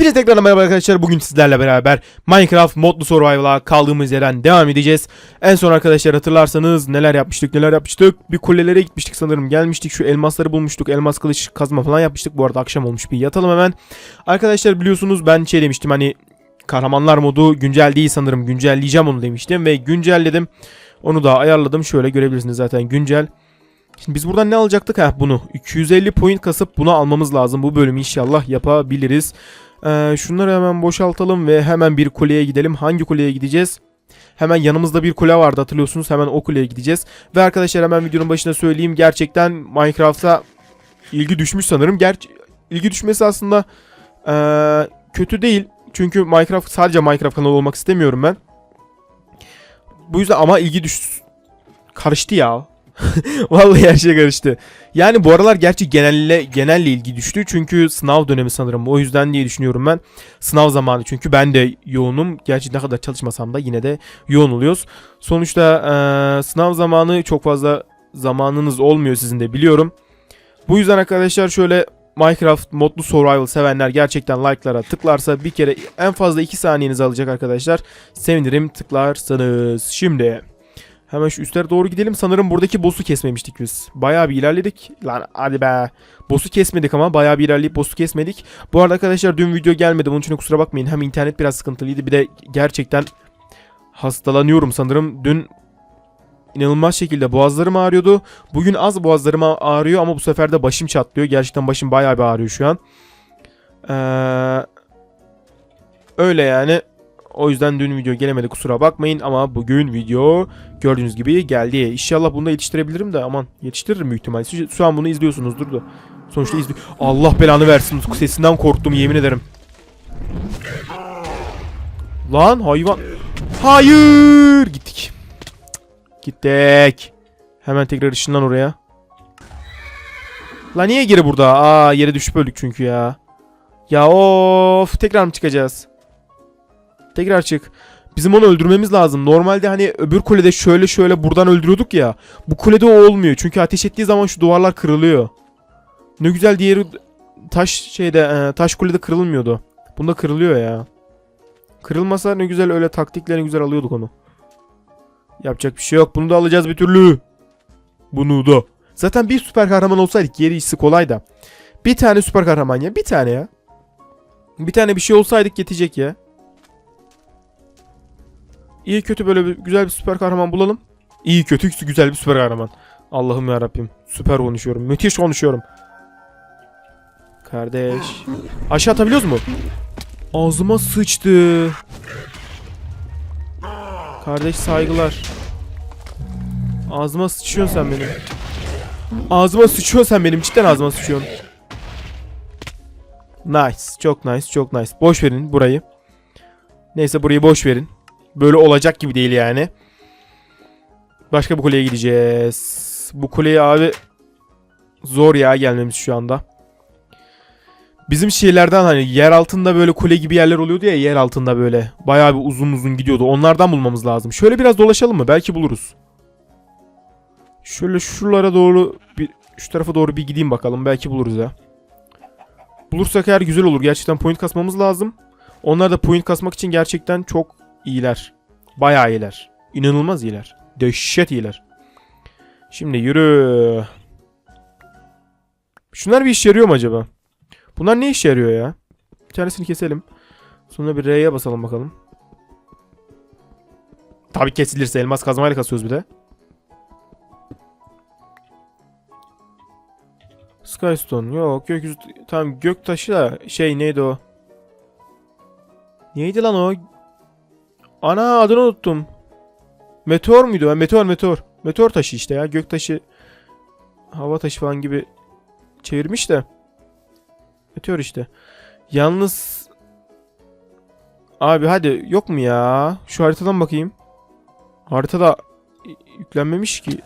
Hepinize tekrar merhaba arkadaşlar. Bugün sizlerle beraber Minecraft modlu survival'a kaldığımız yerden devam edeceğiz. En son arkadaşlar hatırlarsanız neler yapmıştık neler yapmıştık. Bir kulelere gitmiştik sanırım gelmiştik. Şu elmasları bulmuştuk. Elmas kılıç kazma falan yapmıştık. Bu arada akşam olmuş bir yatalım hemen. Arkadaşlar biliyorsunuz ben şey demiştim hani kahramanlar modu güncel değil sanırım. Güncelleyeceğim onu demiştim ve güncelledim. Onu da ayarladım. Şöyle görebilirsiniz zaten güncel. Şimdi biz buradan ne alacaktık? Heh bunu. 250 point kasıp bunu almamız lazım. Bu bölümü inşallah yapabiliriz. Ee, şunları hemen boşaltalım ve hemen bir kuleye gidelim. Hangi kuleye gideceğiz? Hemen yanımızda bir kule vardı hatırlıyorsunuz. Hemen o kuleye gideceğiz. Ve arkadaşlar hemen videonun başına söyleyeyim. Gerçekten Minecraft'a ilgi düşmüş sanırım. Gerçi ilgi düşmesi aslında ee, kötü değil. Çünkü Minecraft sadece Minecraft kanalı olmak istemiyorum ben. Bu yüzden ama ilgi düş... Karıştı ya. Vallahi her şey karıştı. Yani bu aralar gerçi genelle genelle ilgi düştü. Çünkü sınav dönemi sanırım. O yüzden diye düşünüyorum ben. Sınav zamanı çünkü ben de yoğunum. Gerçi ne kadar çalışmasam da yine de yoğun oluyoruz. Sonuçta eee, sınav zamanı çok fazla zamanınız olmuyor sizin de biliyorum. Bu yüzden arkadaşlar şöyle Minecraft modlu survival sevenler gerçekten like'lara tıklarsa bir kere en fazla 2 saniyenizi alacak arkadaşlar. Sevinirim tıklarsanız. Şimdi Hemen şu üstlere doğru gidelim. Sanırım buradaki boss'u kesmemiştik biz. Bayağı bir ilerledik. Lan hadi be. Boss'u kesmedik ama bayağı bir ilerleyip boss'u kesmedik. Bu arada arkadaşlar dün video gelmedi. Bunun için kusura bakmayın. Hem internet biraz sıkıntılıydı. Bir de gerçekten hastalanıyorum sanırım. Dün inanılmaz şekilde boğazlarım ağrıyordu. Bugün az boğazlarım ağrıyor ama bu sefer de başım çatlıyor. Gerçekten başım bayağı bir ağrıyor şu an. Ee, öyle yani. O yüzden dün video gelemedi kusura bakmayın ama bugün video gördüğünüz gibi geldi. İnşallah bunu da yetiştirebilirim de aman yetiştiririm büyük ihtimalle. Siz Şu an bunu izliyorsunuzdur da. Sonuçta izli Allah belanı versin. Sesinden korktum yemin ederim. Lan hayvan. Hayır. Gittik. Gittik. Hemen tekrar ışınlan oraya. La niye geri burada? Aa yere düşüp öldük çünkü ya. Ya of tekrar mı çıkacağız? Tekrar çık. Bizim onu öldürmemiz lazım. Normalde hani öbür kulede şöyle şöyle buradan öldürüyorduk ya. Bu kulede o olmuyor. Çünkü ateş ettiği zaman şu duvarlar kırılıyor. Ne güzel diğeri taş şeyde e, taş kulede kırılmıyordu. Bunda kırılıyor ya. Kırılmasa ne güzel öyle taktikle ne güzel alıyorduk onu. Yapacak bir şey yok. Bunu da alacağız bir türlü. Bunu da. Zaten bir süper kahraman olsaydık gerisi kolay da. Bir tane süper kahraman ya. Bir tane ya. Bir tane bir şey olsaydık yetecek ya. İyi kötü böyle bir, güzel bir süper kahraman bulalım. İyi kötü güzel bir süper kahraman. Allah'ım ya Rabbim. Süper konuşuyorum. Müthiş konuşuyorum. Kardeş. Aşağı atabiliyoruz mu? Ağzıma sıçtı. Kardeş saygılar. Ağzıma sıçıyorsun sen benim. Ağzıma sıçıyorsun sen benim. Cidden ağzıma sıçıyorsun. Nice. Çok nice. Çok nice. Boş verin burayı. Neyse burayı boş verin. Böyle olacak gibi değil yani. Başka bir kuleye gideceğiz. Bu kuleye abi zor ya gelmemiz şu anda. Bizim şeylerden hani yer altında böyle kule gibi yerler oluyordu ya yer altında böyle. Bayağı bir uzun uzun gidiyordu. Onlardan bulmamız lazım. Şöyle biraz dolaşalım mı? Belki buluruz. Şöyle şuralara doğru bir şu tarafa doğru bir gideyim bakalım. Belki buluruz ya. Bulursak eğer güzel olur. Gerçekten point kasmamız lazım. Onlar da point kasmak için gerçekten çok iyiler. Bayağı iyiler. İnanılmaz iyiler. Dehşet iyiler. Şimdi yürü. Şunlar bir işe yarıyor mu acaba? Bunlar ne işe yarıyor ya? Bir tanesini keselim. Sonra bir R'ye basalım bakalım. Tabii kesilirse elmas kazmayla kasıyoruz bir de. Skystone yok gökyüzü tamam gök taşı da şey neydi o? Neydi lan o? Ana adını unuttum. Meteor muydu? Ha, meteor meteor. Meteor taşı işte ya. Gök taşı hava taşı falan gibi çevirmiş de. Meteor işte. Yalnız Abi hadi yok mu ya? Şu haritadan bakayım. Haritada yüklenmemiş ki.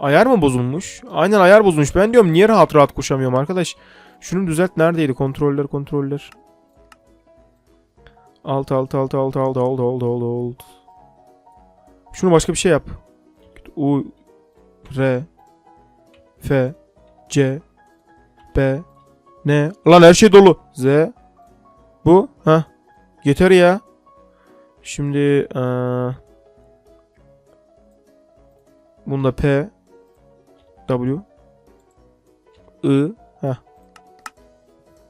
Ayar mı bozulmuş? Aynen ayar bozulmuş. Ben diyorum niye rahat rahat koşamıyorum arkadaş. Şunu düzelt neredeydi? Kontroller kontroller. Alt alt alt alt alt alt alt alt alt. Şunu başka bir şey yap. U R F C B Ne? Lan her şey dolu. Z. Bu. Ha. Yeter ya. Şimdi eee Bunda P W I ha.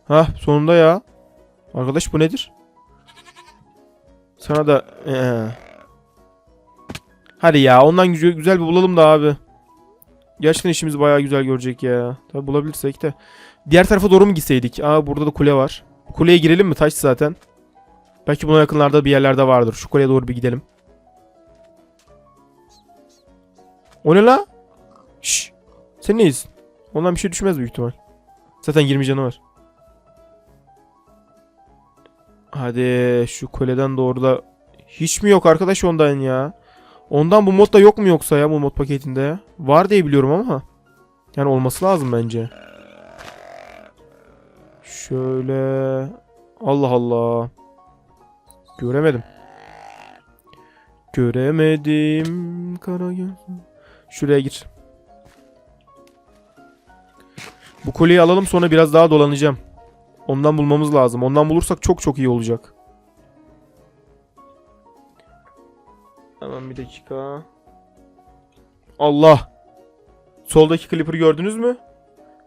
Ha sonunda ya. Arkadaş bu nedir? Sana da ee. Hadi ya ondan güzel, güzel bir bulalım da abi. Gerçekten işimiz bayağı güzel görecek ya. Tabi bulabilirsek de. Diğer tarafa doğru mu gitseydik? Aa burada da kule var. Kuleye girelim mi? Taş zaten. Belki buna yakınlarda bir yerlerde vardır. Şu kuleye doğru bir gidelim. O ne la? Şşş. Sen neyiz? Ondan bir şey düşmez büyük ihtimal. Zaten 20 canı var. Hadi şu kuleden doğru da hiç mi yok arkadaş ondan ya? Ondan bu modda yok mu yoksa ya bu mod paketinde? Var diye biliyorum ama. Yani olması lazım bence. Şöyle. Allah Allah. Göremedim. Göremedim kara. Şuraya gir. Bu kolyeyi alalım sonra biraz daha dolanacağım. Ondan bulmamız lazım. Ondan bulursak çok çok iyi olacak. Hemen bir dakika. Allah. Soldaki Clipper'ı gördünüz mü?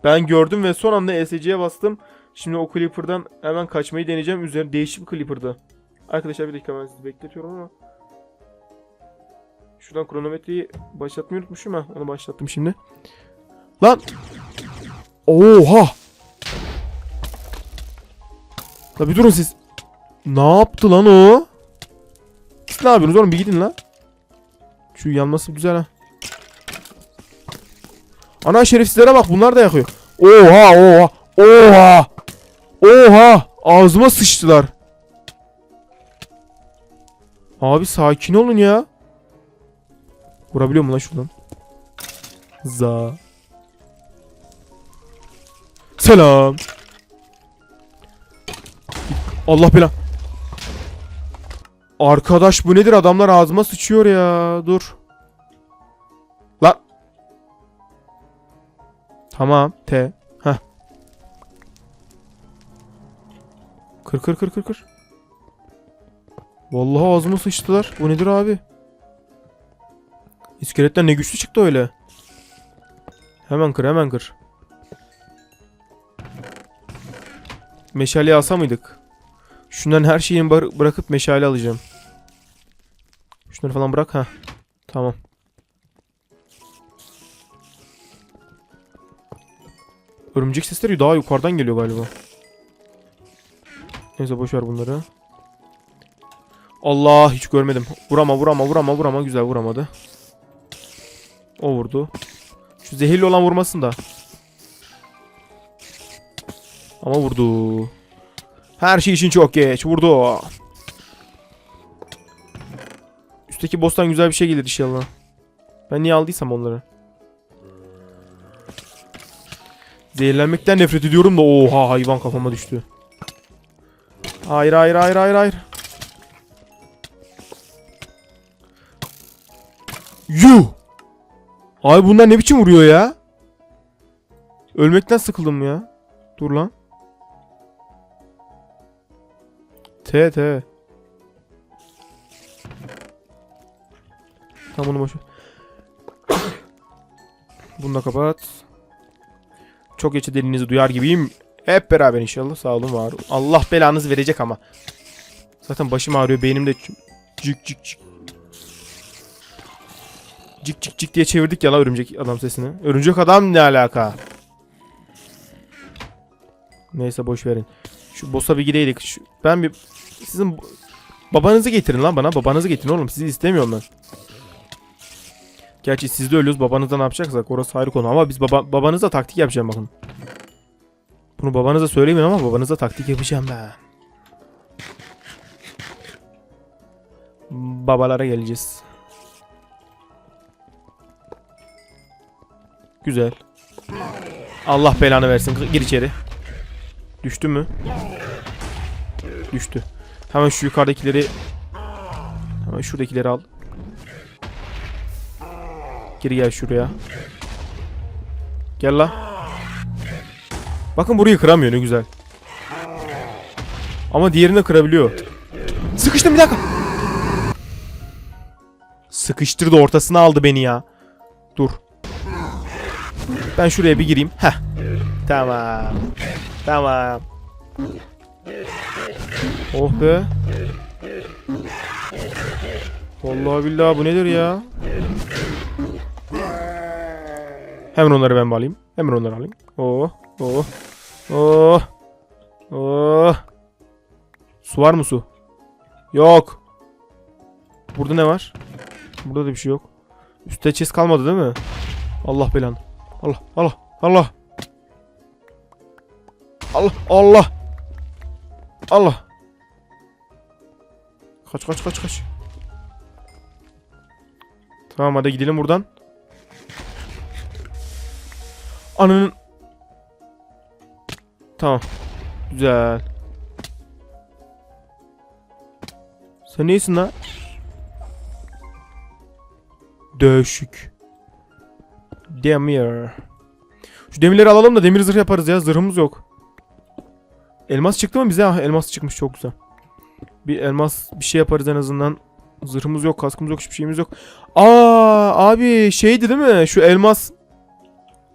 Ben gördüm ve son anda ESC'ye bastım. Şimdi o Clipper'dan hemen kaçmayı deneyeceğim. Üzerine değişik bir Clipper'dı. Arkadaşlar bir dakika ben sizi bekletiyorum ama. Şuradan kronometreyi başlatmayı unutmuşum ha. Onu başlattım şimdi. Lan. Oha. La bir durun siz. Ne yaptı lan o? Siz ne yapıyorsunuz oğlum bir gidin lan. Şu yanması güzel ha. Ana şerefsizlere bak bunlar da yakıyor. Oha oha oha. Oha ağzıma sıçtılar. Abi sakin olun ya. Vurabiliyor mu lan şuradan? Za. Selam. Allah bela. Arkadaş bu nedir? Adamlar ağzıma sıçıyor ya. Dur. La. Tamam. T. Heh. Kır kır kır kır kır. Vallahi ağzıma sıçtılar. Bu nedir abi? İskeletler ne güçlü çıktı öyle. Hemen kır hemen kır. Meşaleyi alsa mıydık? Şundan her şeyini bırakıp meşale alacağım. Şunları falan bırak ha. Tamam. Örümcek sesleri daha yukarıdan geliyor galiba. Neyse boş ver bunları. Allah hiç görmedim. Vurama vurama vurama vurama güzel vuramadı. O vurdu. Şu zehirli olan vurmasın da. Ama vurdu. Her şey için çok geç. Vurdu. Üstteki boss'tan güzel bir şey gelir inşallah. Ben niye aldıysam onları. Zehirlenmekten nefret ediyorum da oha hayvan kafama düştü. Hayır hayır hayır hayır hayır. Yuh! Abi bunlar ne biçim vuruyor ya? Ölmekten sıkıldım ya. Dur lan. T T. Tamam bunu boş. Bunu da kapat. Çok geçe dilinizi duyar gibiyim. Hep beraber inşallah. Sağ olun var. Allah belanızı verecek ama. Zaten başım ağrıyor. Beynimde cik cik cik. Cik cik cik diye çevirdik ya la örümcek adam sesini. Örümcek adam ne alaka? Neyse boş verin. Şu boss'a bir gideydik. Şu, ben bir sizin babanızı getirin lan bana. Babanızı getirin oğlum. Sizi istemiyorum ben. Gerçi siz de ölüyoruz. Babanızda ne yapacaksak orası ayrı konu. Ama biz baba, babanıza taktik yapacağım bakın. Bunu babanıza söylemeyin ama babanıza taktik yapacağım ben. Babalara geleceğiz. Güzel. Allah belanı versin. Gir içeri. Düştü mü? Düştü. Hemen şu yukarıdakileri Hemen şuradakileri al. Gir gel şuraya. Gel la. Bakın burayı kıramıyor ne güzel. Ama diğerini kırabiliyor. Sıkıştım bir dakika. Sıkıştırdı ortasına aldı beni ya. Dur. Ben şuraya bir gireyim. Heh. Tamam. Tamam. Oh be. Vallahi billahi bu nedir ya? Hemen onları ben alayım. Hemen onları alayım. Oh. Oh. Oh. Oh. Su var mı su? Yok. Burada ne var? Burada da bir şey yok. Üstte chest kalmadı değil mi? Allah belanı. Allah Allah Allah. Allah Allah. Allah. Kaç kaç kaç kaç. Tamam hadi gidelim buradan. Ananın. Tamam. Güzel. Sen neysin lan? Döşük. Demir. Şu demirleri alalım da demir zırh yaparız ya. Zırhımız yok. Elmas çıktı mı bize? Ah, elmas çıkmış çok güzel. Bir elmas bir şey yaparız en azından. Zırhımız yok, kaskımız yok, hiçbir şeyimiz yok. Aa abi şeydi değil mi? Şu elmas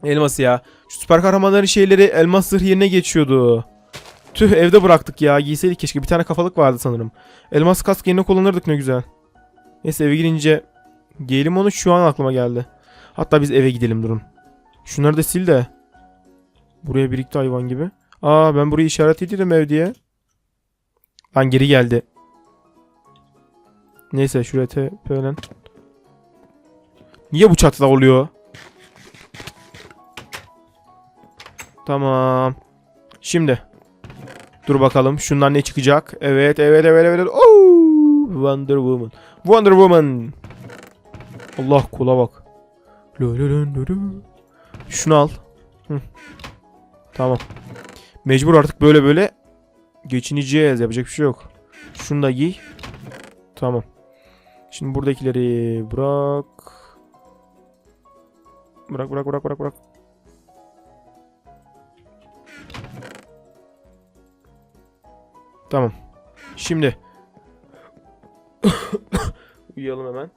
Elması ya. Şu süper kahramanların şeyleri elmas zırh yerine geçiyordu. Tüh evde bıraktık ya. Giyseydik keşke. Bir tane kafalık vardı sanırım. Elmas kask yerine kullanırdık ne güzel. Neyse eve gidince giyelim onu şu an aklıma geldi. Hatta biz eve gidelim durun. Şunları da sil de. Buraya birikti hayvan gibi. Aa ben burayı işaret edeyim ev diye. Lan geri geldi. Neyse şuraya TP'len. Niye bu çatıda oluyor? Tamam. Şimdi. Dur bakalım. Şundan ne çıkacak? Evet, evet, evet, evet. Oo! Wonder Woman. Wonder Woman. Allah kula bak. Şunu al. Hı. Tamam. Mecbur artık böyle böyle geçineceğiz. Yapacak bir şey yok. Şunu da giy. Tamam. Şimdi buradakileri bırak. Bırak bırak bırak bırak bırak. Tamam. Şimdi. Uyuyalım hemen.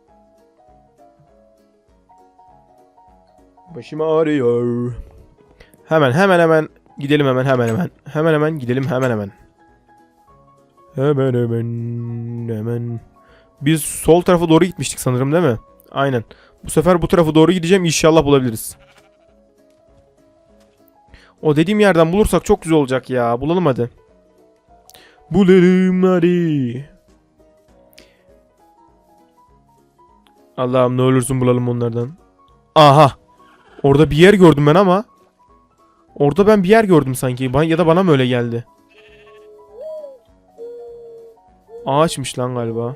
Başım ağrıyor. Hemen hemen hemen gidelim hemen hemen hemen. Hemen hemen gidelim hemen hemen. Hemen hemen hemen. Biz sol tarafa doğru gitmiştik sanırım değil mi? Aynen. Bu sefer bu tarafa doğru gideceğim inşallah bulabiliriz. O dediğim yerden bulursak çok güzel olacak ya. Bulalım hadi. Bulalım hadi. Allah'ım ne olursun bulalım onlardan. Aha. Orada bir yer gördüm ben ama. Orada ben bir yer gördüm sanki. Ya da bana mı öyle geldi? Ağaçmış lan galiba.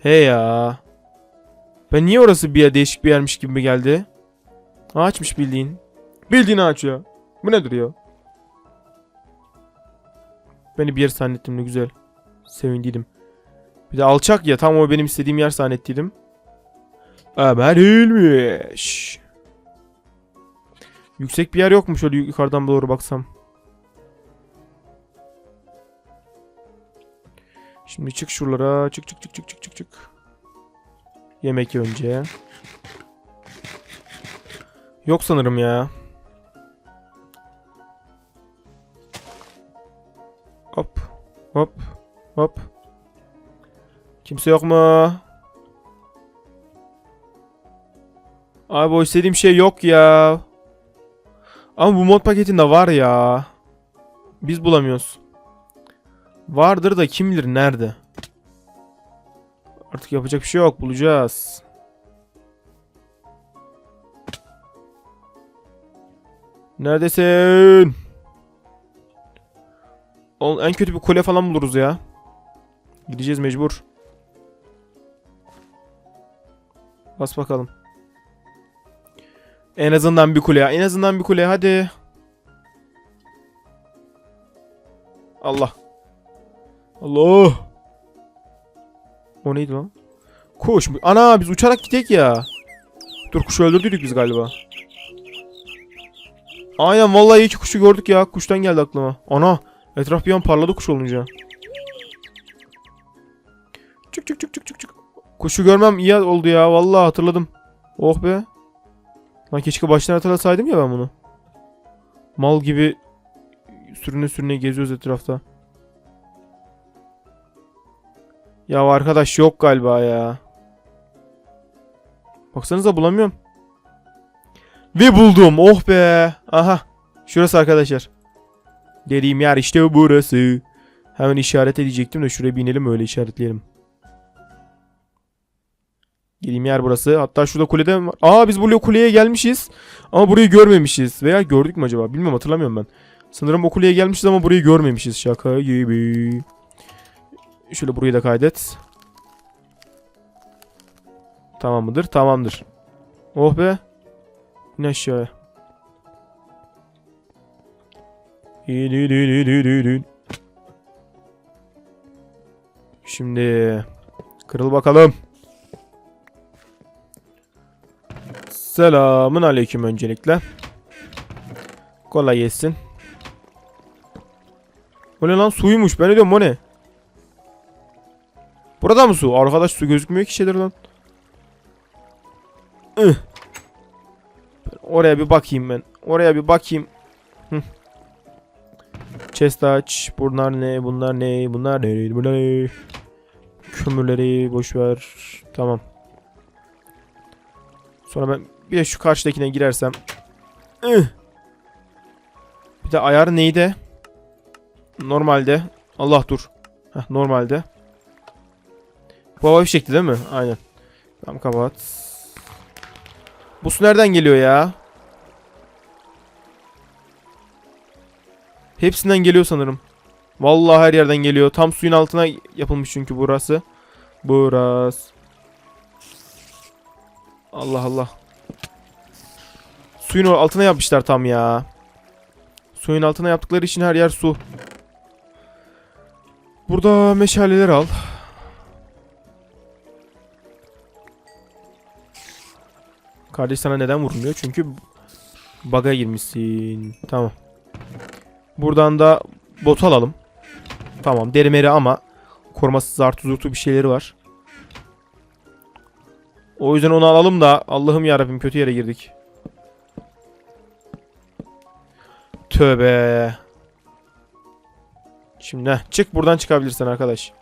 He ya. Ben niye orası bir yer değişik bir yermiş gibi geldi? Ağaçmış bildiğin. Bildiğin ağaç ya. Bu nedir ya? Beni bir yer zannettim ne güzel. Sevindiydim. Bir de alçak ya tam o benim istediğim yer zannettiydim. Ama değilmiş. Yüksek bir yer yok mu şöyle yukarıdan doğru baksam. Şimdi çık şuralara. Çık çık çık çık çık çık çık. Yemek ye önce. Yok sanırım ya. Hop. Hop. Hop. Kimse yok mu? Abi o istediğim şey yok ya. Ama bu mod paketinde var ya. Biz bulamıyoruz. Vardır da kim bilir nerede. Artık yapacak bir şey yok. Bulacağız. Neredesin? Oğlum en kötü bir kule falan buluruz ya. Gideceğiz mecbur. Bas bakalım. En azından bir kule. En azından bir kule hadi. Allah. Allah. O neydi lan? Mu? Ana biz uçarak gidecek ya. Dur kuşu öldürdük biz galiba. Aynen vallahi iyi ki kuşu gördük ya. Kuştan geldi aklıma. Ana etraf bir an parladı kuş olunca. Çık çık çık çık çık. Kuşu görmem iyi oldu ya. Vallahi hatırladım. Oh be. Lan keşke baştan hatırlasaydım ya ben bunu. Mal gibi sürüne sürüne geziyoruz etrafta. Ya arkadaş yok galiba ya. Baksanıza bulamıyorum. Ve buldum. Oh be. Aha. Şurası arkadaşlar. Dediğim yer işte burası. Hemen işaret edecektim de şuraya bir inelim öyle işaretleyelim. Dediğim yer burası. Hatta şurada kulede mi var? Aa biz buraya kuleye gelmişiz. Ama burayı görmemişiz. Veya gördük mü acaba? Bilmiyorum hatırlamıyorum ben. Sanırım o kuleye gelmişiz ama burayı görmemişiz. Şaka gibi. Şöyle burayı da kaydet. Tamam mıdır? Tamamdır. Oh be. İn aşağıya. Şimdi kırıl bakalım. Selamın aleyküm öncelikle. Kolay gelsin. O ne lan suymuş ben ne diyorum o ne? Burada mı su? Arkadaş su gözükmüyor ki şeyler lan. Oraya bir bakayım ben. Oraya bir bakayım. Chest aç. Bunlar ne? Bunlar ne? Bunlar ne? Bunlar ne? Kömürleri boş ver. Tamam. Sonra ben bir de şu karşıdakine girersem. Bir de ayar neydi? Normalde. Allah dur. Heh, normalde. Bu hava fişekti değil mi? Aynen. Tamam kapat. Bu su nereden geliyor ya? Hepsinden geliyor sanırım. Vallahi her yerden geliyor. Tam suyun altına yapılmış çünkü burası. Burası. Allah Allah. Suyun altına yapmışlar tam ya. Suyun altına yaptıkları için her yer su. Burada meşaleler al. Kardeş sana neden vurmuyor? Çünkü bug'a girmişsin. Tamam. Buradan da bot alalım. Tamam derimeri ama koruması zartu zurtu bir şeyleri var. O yüzden onu alalım da Allah'ım yarabbim kötü yere girdik. Tövbe. Şimdi heh, çık buradan çıkabilirsin arkadaş.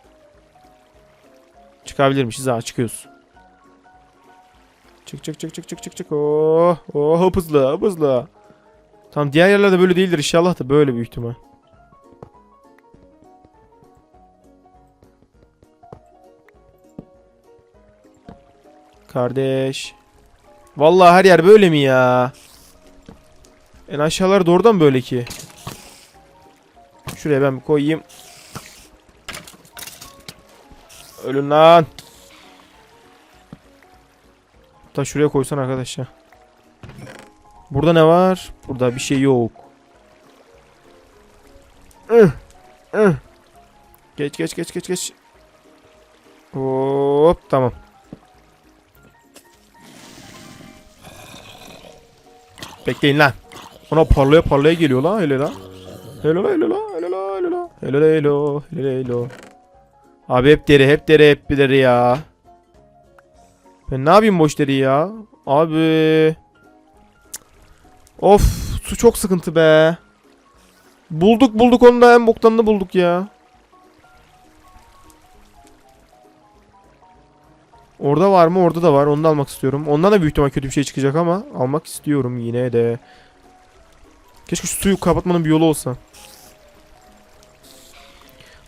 Çıkabilirmişiz ha çıkıyoruz. Çık çık çık çık çık çık çık. Oh, oh hop hızlı hızlı. Tamam diğer yerlerde böyle değildir inşallah da böyle büyük ihtimal. Kardeş. Vallahi her yer böyle mi ya? En aşağılar doğrudan böyle ki. Şuraya ben bir koyayım. Ölün lan. Hatta şuraya koysan arkadaş ya. Burada ne var? Burada bir şey yok. Geç geç geç geç geç. Hop tamam. Bekleyin lan. Ona parlaya parlaya geliyor lan öyle lan. Hello la hello la hello la hello la hello la hello la hello. Abi hep deri hep deri hep bir deri ya. Ben ne yapayım boş deri ya? Abi. Of su çok sıkıntı be. Bulduk bulduk onu da en boktanını bulduk ya. Orada var mı? Orada da var. Onu da almak istiyorum. Ondan da büyük ihtimal kötü bir şey çıkacak ama almak istiyorum yine de. Keşke şu suyu kapatmanın bir yolu olsa.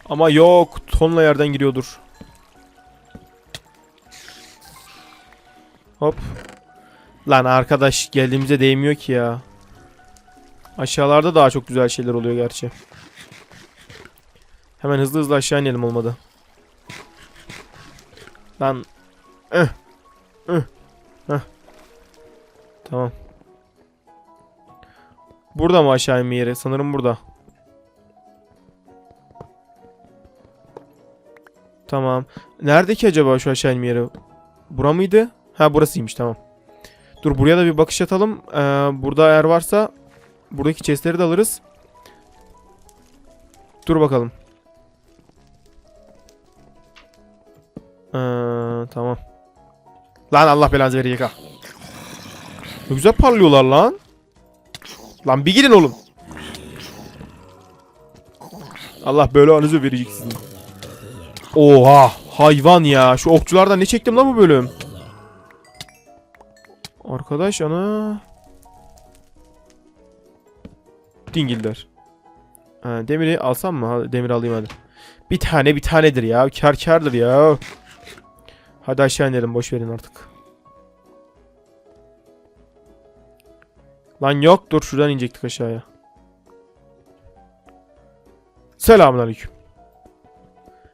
Ama yok. Tonla yerden giriyordur. Hop. Lan arkadaş geldiğimize değmiyor ki ya. Aşağılarda daha çok güzel şeyler oluyor gerçi. Hemen hızlı hızlı aşağı inelim olmadı. Lan. Eh. Eh. Heh. Tamam. Burada mı aşağı inme yeri? Sanırım burada. Tamam. Nerede ki acaba şu aşağı inme yeri? Bura mıydı? Ha burasıymış tamam. Dur buraya da bir bakış atalım. Ee, burada eğer varsa buradaki chestleri de alırız. Dur bakalım. Ee, tamam. Lan Allah belanızı verecek ha. Ne güzel parlıyorlar lan. Lan bir gidin oğlum. Allah böyle anızı verecek sizin. Oha hayvan ya. Şu okçulardan ne çektim lan bu bölüm? Arkadaş ana. Dingiller. Ha, demiri alsam mı? Demir alayım hadi. Bir tane bir tanedir ya. Kar kardır ya. Hadi aşağı inelim boş verin artık. Lan yok dur şuradan inecektik aşağıya. Selamünaleyküm.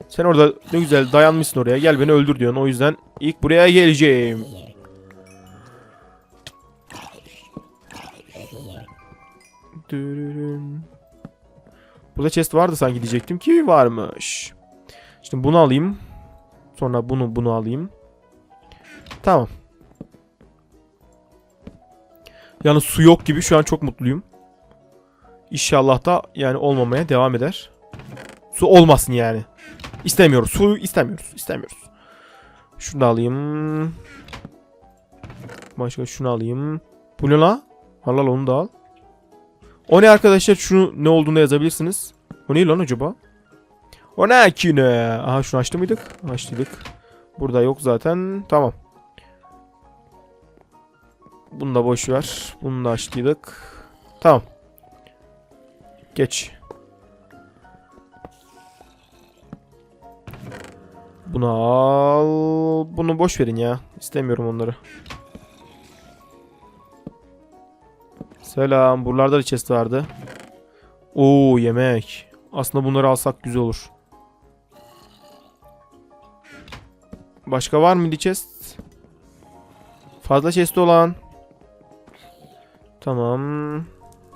Sen orada ne güzel dayanmışsın oraya. Gel beni öldür diyorsun. O yüzden ilk buraya geleceğim. Burada chest vardı sanki diyecektim ki varmış. Şimdi bunu alayım. Sonra bunu bunu alayım. Tamam. Yani su yok gibi şu an çok mutluyum. İnşallah da yani olmamaya devam eder. Su olmasın yani. İstemiyoruz. Su istemiyoruz. İstemiyoruz. Şunu alayım. Başka şunu alayım. Bu ne la? Al al onu da al. O ne arkadaşlar? Şunu ne olduğunu yazabilirsiniz. O ne lan acaba? O ne ki ne? Aha şunu açtı mıydık? Açtıydık. Burada yok zaten. Tamam. Bunu da boş ver. Bunu da açtıydık. Tamam. Geç. Bunu al. Bunu boş verin ya. İstemiyorum onları. Selam. Buralarda da chest vardı. Oo yemek. Aslında bunları alsak güzel olur. Başka var mıydı chest? Fazla chest olan. Tamam.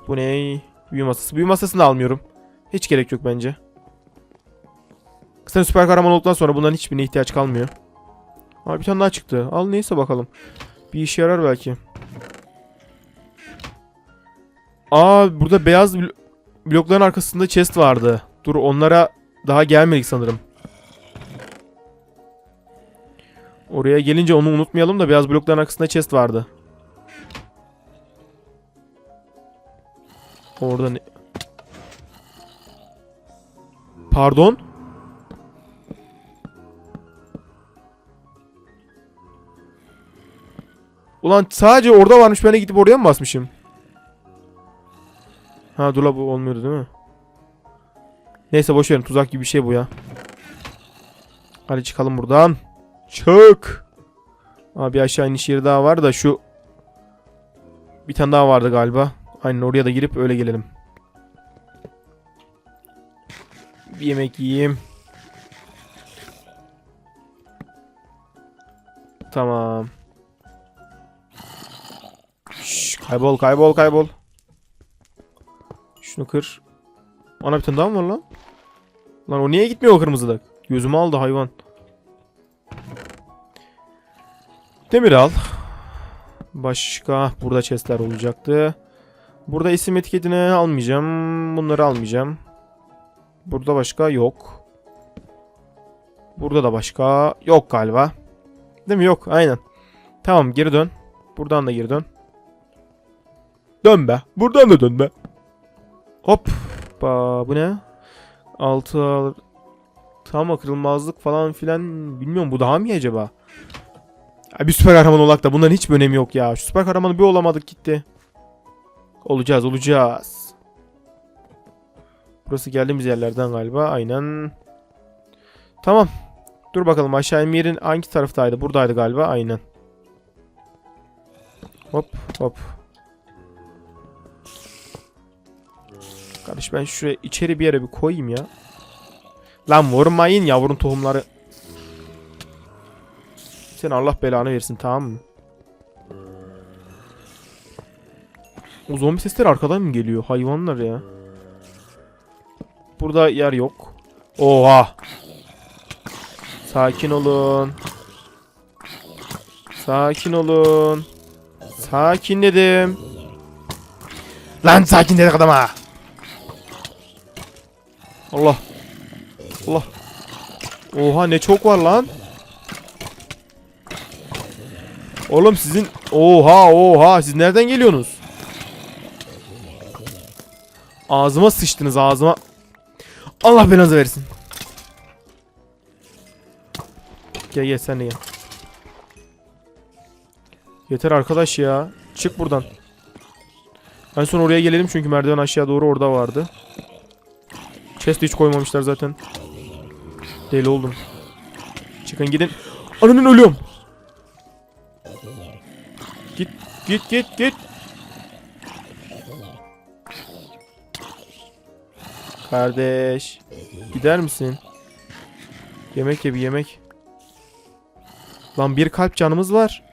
Bu ne? Büyü masası. Büyü masasını almıyorum. Hiç gerek yok bence. Kısa süper kahraman olduktan sonra bunların hiçbirine ihtiyaç kalmıyor. Aa bir tane daha çıktı. Al neyse bakalım. Bir işe yarar belki. Aa burada beyaz blo- blokların arkasında chest vardı. Dur onlara daha gelmedik sanırım. Oraya gelince onu unutmayalım da beyaz blokların arkasında chest vardı. Orada ne? Pardon? Ulan sadece orada varmış ben de gidip oraya mı basmışım? Ha dur la bu olmuyordu değil mi? Neyse boş verin tuzak gibi bir şey bu ya. Hadi çıkalım buradan. Çık. Abi aşağı iniş yeri daha var da şu bir tane daha vardı galiba. Aynen oraya da girip öyle gelelim. Bir yemek yiyeyim. Tamam. Şş, kaybol kaybol kaybol. Şunu kır. Ana bir tane daha mı var lan? Lan o niye gitmiyor o kırmızıda? Gözümü aldı hayvan. Demir al. Başka burada chestler olacaktı. Burada isim etiketini almayacağım. Bunları almayacağım. Burada başka yok. Burada da başka yok galiba. Değil mi? Yok. Aynen. Tamam geri dön. Buradan da geri dön. Dön be. Buradan da dön be. Hop. Bu ne? Altı al- tam kırılmazlık falan filan bilmiyorum bu daha mı iyi acaba? Bir süper kahraman olak da bunların hiçbir önemi yok ya. Şu süper kahramanı bir olamadık gitti. Olacağız olacağız. Burası geldiğimiz yerlerden galiba. Aynen. Tamam. Dur bakalım aşağı inme yerin hangi taraftaydı? Buradaydı galiba. Aynen. Hop hop. Kardeş ben şuraya içeri bir yere bir koyayım ya. Lan vurmayın yavrun tohumları. Sen Allah belanı versin tamam mı? O zombi sesleri arkadan mı geliyor? Hayvanlar ya. Burada yer yok. Oha. Sakin olun. Sakin olun. Sakin dedim. Lan sakin dedik adama. Allah. Allah. Oha ne çok var lan. Oğlum sizin oha oha siz nereden geliyorsunuz? Ağzıma sıçtınız ağzıma. Allah belanızı versin. Gel gel sen de gel. Yeter arkadaş ya. Çık buradan. En son oraya gelelim çünkü merdiven aşağı doğru orada vardı. Chest hiç koymamışlar zaten. Deli oldum. Çıkın gidin. Ananın ölüyorum. Git git git git. Kardeş. Gider misin? Yemek ye bir yemek. Lan bir kalp canımız var.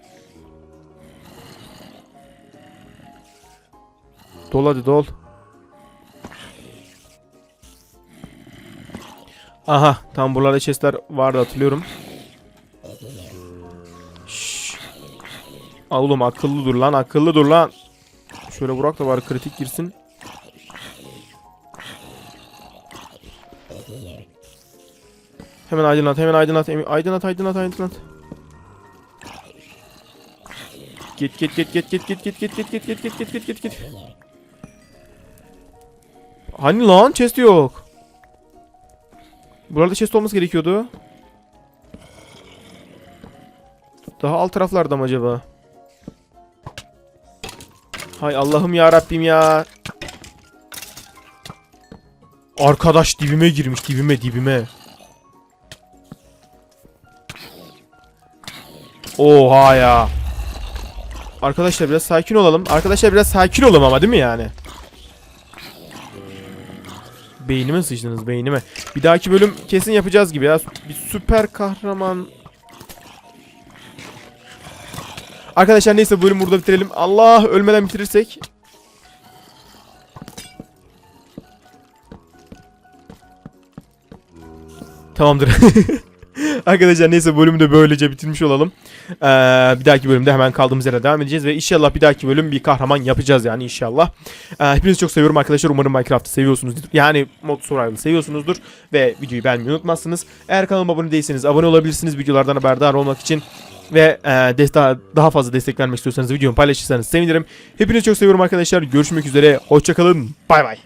Dol hadi dol. Aha tam buralarda chestler vardı hatırlıyorum. Şşş. Oğlum akıllı dur lan akıllı dur lan. Şöyle bırak da bari kritik girsin. Hemen aydınlat hemen aydınlat aydınlat aydınlat aydınlat. Git git git git git git git git git git git git git git git git. Hani lan chest yok. Burada chest olması gerekiyordu. Daha alt taraflarda mı acaba? Hay Allah'ım ya Rabbim ya. Arkadaş dibime girmiş dibime dibime. Oha ya. Arkadaşlar biraz sakin olalım. Arkadaşlar biraz sakin olalım ama değil mi yani? Beynime sıçtınız beynime. Bir dahaki bölüm kesin yapacağız gibi ya. Bir süper kahraman. Arkadaşlar neyse bu bölümü burada bitirelim. Allah ölmeden bitirirsek. Tamamdır. Arkadaşlar neyse bölümü de böylece bitirmiş olalım. Ee, bir dahaki bölümde hemen kaldığımız yere devam edeceğiz ve inşallah bir dahaki bölüm bir kahraman yapacağız yani inşallah. Ee, hepinizi çok seviyorum arkadaşlar. Umarım Minecraft'ı seviyorsunuzdur. Yani Mod Survival'ı seviyorsunuzdur ve videoyu beğenmeyi unutmazsınız. Eğer kanalıma abone değilseniz abone olabilirsiniz videolardan haberdar olmak için. Ve e, des- daha, daha fazla destek vermek istiyorsanız videomu paylaşırsanız sevinirim. Hepinizi çok seviyorum arkadaşlar. Görüşmek üzere. Hoşçakalın. Bay bay.